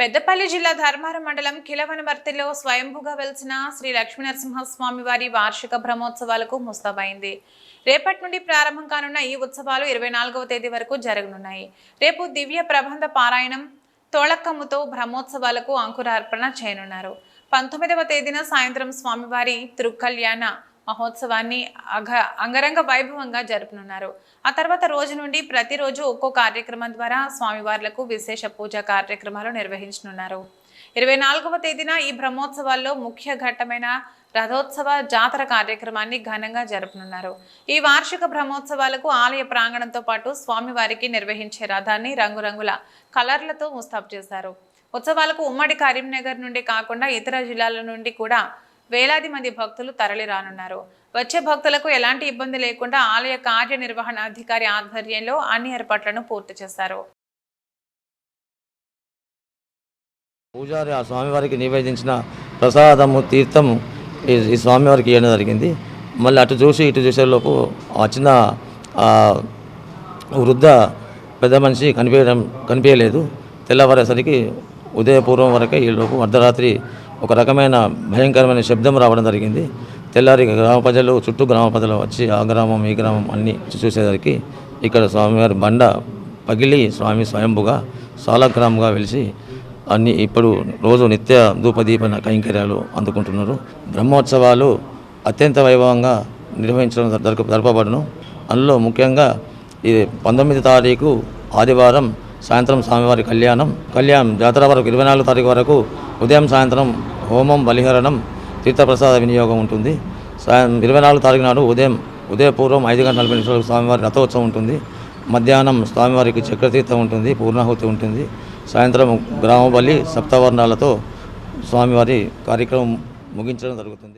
పెద్దపల్లి జిల్లా ధర్మారం మండలం కిలవనమర్తిలో స్వయంభుగా వెలిసిన శ్రీ లక్ష్మీనరసింహస్వామి వారి వార్షిక బ్రహ్మోత్సవాలకు ముస్తాబైంది. రేపటి నుండి ప్రారంభం కానున్న ఈ ఉత్సవాలు ఇరవై నాలుగవ తేదీ వరకు జరగనున్నాయి. రేపు దివ్య ప్రబంధ పారాయణం తోళక్కమ్ముతో బ్రహ్మోత్సవాలకు అంకురార్పణ చేయనున్నారు. పంతొమ్మిదవ తేదీన సాయంత్రం స్వామివారి తిరుకల్యాణ మహోత్సవాన్ని అఘ అంగరంగ వైభవంగా జరుపనున్నారు. ఆ తర్వాత రోజు నుండి ప్రతిరోజు ఒక్కో కార్యక్రమం ద్వారా స్వామివార్లకు విశేష పూజా కార్యక్రమాలు నిర్వహించనున్నారు. ఇరవై నాలుగవ తేదీన ఈ బ్రహ్మోత్సవాల్లో ముఖ్య ఘట్టమైన రథోత్సవ జాతర కార్యక్రమాన్ని ఘనంగా జరుపనున్నారు. ఈ వార్షిక బ్రహ్మోత్సవాలకు ఆలయ ప్రాంగణంతో పాటు స్వామివారికి నిర్వహించే రథాన్ని రంగురంగుల కలర్లతో ముస్తాబు చేశారు. ఉత్సవాలకు ఉమ్మడి కరీంనగర్ నుండి కాకుండా ఇతర జిల్లాల నుండి కూడా వేలాది మంది భక్తులు తరలి రానున్నారు వచ్చే భక్తులకు ఎలాంటి ఇబ్బంది లేకుండా ఆలయ కార్యనిర్వహణ అధికారి ఆధ్వర్యంలో అన్ని ఏర్పాట్లను పూర్తి చేశారు. పూజారి ఆ స్వామివారికి నివేదించిన ప్రసాదము తీర్థము ఈ స్వామివారికి ఇవ్వడం జరిగింది. మళ్ళీ అటు చూసి ఇటు చూసేలోపు ఆ చిన్న వృద్ధ పెద్ద మనిషి కనిపించడం కనిపించలేదు తెల్లవారేసరికి ఉదయపూర్వం వరకే ఈలోపు అర్ధరాత్రి ఒక రకమైన భయంకరమైన శబ్దం రావడం జరిగింది. తెల్లారి గ్రామ ప్రజలు చుట్టూ గ్రామ ప్రజలు వచ్చి ఆ గ్రామం ఈ గ్రామం అన్నీ చూసేసరికి ఇక్కడ స్వామివారి బండ పగిలి స్వామి స్వయంభుగా సాలగ్రామంగా వెలిసి అన్ని ఇప్పుడు రోజు నిత్య ధూపదీపన కైంకర్యాలు అందుకుంటున్నారు. బ్రహ్మోత్సవాలు అత్యంత వైభవంగా నిర్వహించడం జరప జరపబడును. అందులో ముఖ్యంగా ఈ పంతొమ్మిది తారీఖు ఆదివారం సాయంత్రం స్వామివారి కళ్యాణం. కళ్యాణం జాతర వరకు ఇరవై నాలుగు తారీఖు వరకు ఉదయం సాయంత్రం హోమం బలిహరణం తీర్థప్రసాద వినియోగం ఉంటుంది. సాయం ఇరవై నాలుగు తారీఖు నాడు ఉదయం ఉదయపూర్వం ఐదు గంటల నలభై నిమిషాలకు స్వామివారి రథోత్సవం ఉంటుంది. మధ్యాహ్నం స్వామివారికి చక్రతీర్థం ఉంటుంది పూర్ణాహుతి ఉంటుంది. సాయంత్రం గ్రామ బలి సప్తవర్ణాలతో స్వామివారి కార్యక్రమం ముగించడం జరుగుతుంది.